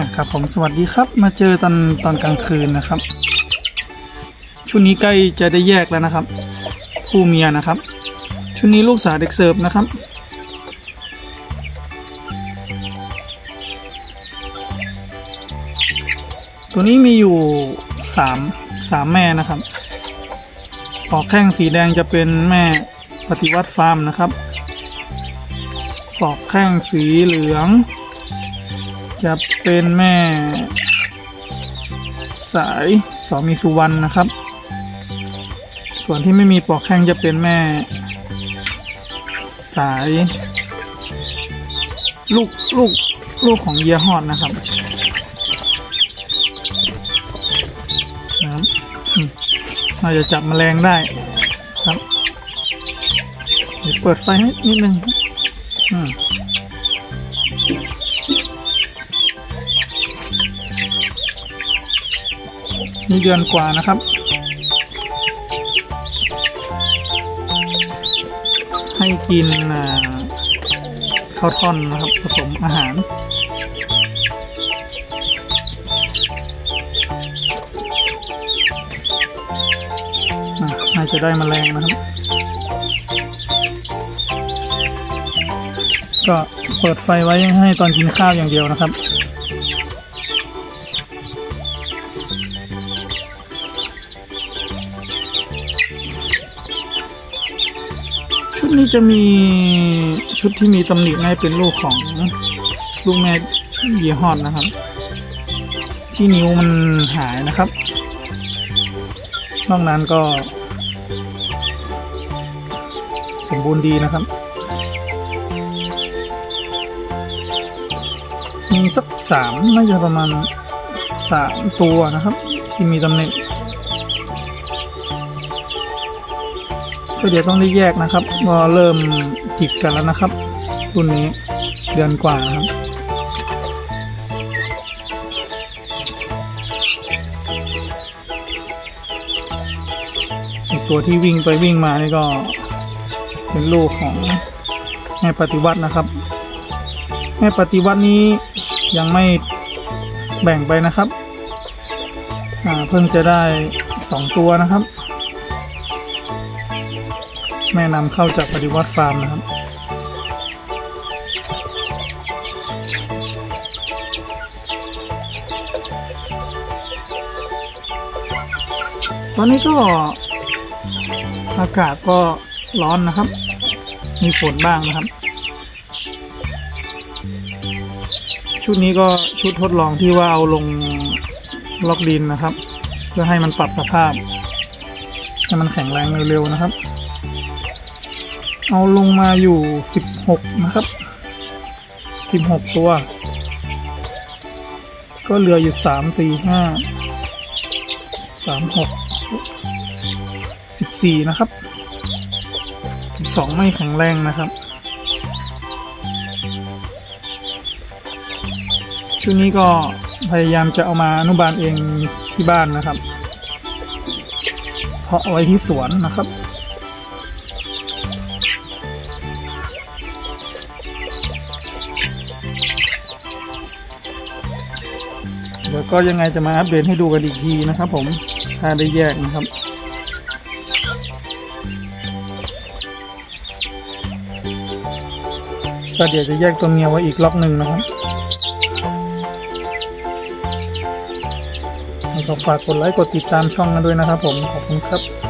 นะครับผมสวัสดีครับมาเจอตอนตอนกลางคืนนะครับชุดนี้ใกล้จะได้แยกแล้วนะครับคู่เมียนะครับ ชุดนี้ลูกสาวเด็กเสิร์ฟนะครับ ตัวนี้มีอยู่สามสามแม่นะครับปอกแข้งสีแดงจะเป็นแม่ปฏิวัติฟาร์มนะครับปอกแข้งสีเหลือง จะเป็นแม่สายสอมีสุวรรณนะครับ ส่วนที่ไม่มีปอกแข้งจะเป็นแม่ สาย ลูกลูกลูกของเยียฮอดนะครับนะครับน่าจะจับแมลงได้ครับเดี๋ยวเปิดไฟให้นิดนึงอืม นี่เดือนกว่านะครับ ให้กินข้าวท่อนนะครับผสมอาหารอะน่าจะได้มแมลงนะครับ ก็เปิดไฟไว้ให้ตอนกินข้าวอย่างเดียวนะครับ ชุดนี้จะมีชุดที่มีตำหนิให้เป็นลูกของลูกแม่เยีฮอดนะครับ ที่นิ้วมันหายนะครับนอกนั้นก็ สมบูรณ์ดีนะครับ มีสักสามน่าจะประมาณสามตัวนะครับ ที่มีตำหนิก็เดี๋ยวต้องได้แยกนะครับว่าเริ่มจิกกันแล้วนะครับรุ่นนี้เดือนกว่านะครับอีกตัวที่วิ่งไปวิ่งมานี่ก็เป็นลูกของแม่ปฏิวัตินะครับ แม่ปฏิวัตินี้ยังไม่แบ่งไปนะครับ เพิ่งจะได้สองตัวนะครับ แม่นำเข้าจากปฏิวัติฟาร์มนะครับตอนนี้ก็อากาศก็ร้อนนะครับ มีฝนบ้างนะครับ ชุดนี้ก็ชุดทดลองที่ว่าเอาลง ล็อกดินนะครับ เพื่อให้มันปรับสภาพให้มันแข็งแรงเร็วๆนะครับ เอาลงมาอยู่สิบหกนะครับสิบหกตัว ก็เหลืออยู่สามสี่ห้าสามหกสิบสี่นะครับสิบสองไม่แข็งแรงนะครับ ชุดนี้ก็พยายามจะเอามาอนุบาลเองที่บ้านนะครับ เพาะไว้ที่สวนนะครับเดี๋ยวก็ยังไงจะมาอัปเดตให้ดูกันอีกทีนะครับ ผมถ้าได้แยกนะครับ ก็เดี๋ยวจะแยกตัวเมียไว้อีกล็อกหนึ่งนะครับ ก็ฝากกดไลค์กดติดตามช่องกันด้วยนะครับผมขอบคุณครับ